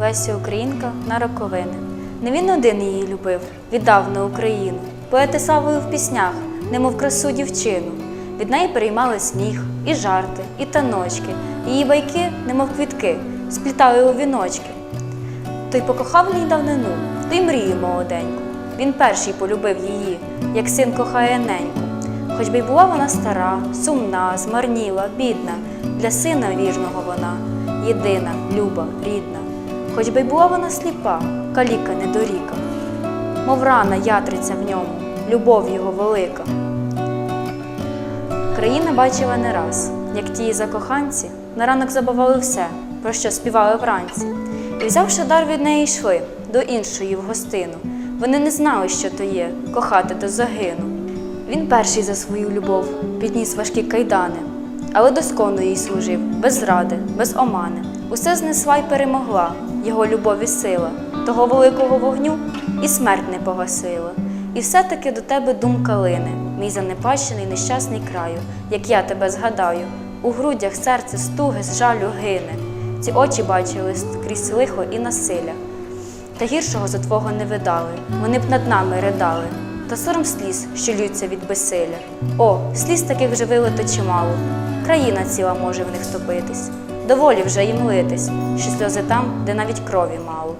Леся Українка на роковини. Не він один її любив, віддав на Україну. Поети славили в піснях, немов красу дівчину. Від неї переймали сміх, і жарти, і таночки. Її байки, немов квітки, сплітали у віночки. Той покохав ній давнину, той мрію молоденьку. Він перший полюбив її, як син кохає неньку. Хоч би й була вона стара, сумна, змарніла, бідна, для сина вірного вона, єдина, люба, рідна. Хоч би й була вона сліпа, каліка недоріка, мов рана ятриця в ньому, любов його велика. Країна бачила не раз, як ті закоханці на ранок забували все, про що співали вранці. І взявши дар від неї йшли до іншої в гостину. Вони не знали, що то є кохати до загину. Він перший за свою любов підніс важкі кайдани, але доскону їй служив, без зради, без омани. Усе знесла й перемогла його любов і сила, того великого вогню і смерть не погасила. І все-таки до тебе думка лине, мій занепащений нещасний краю, як я тебе згадаю, у грудях серце стуги з жалю гине. Ці очі бачили крізь лихо і насилля. Та гіршого за твого не видали, вони б над нами ридали, та сором сліз, що ллються від безсилля. О, сліз таких вже вилито чимало, країна ціла може в них топитись. Доволі вже їм литись, що сльози там, де навіть крові мало.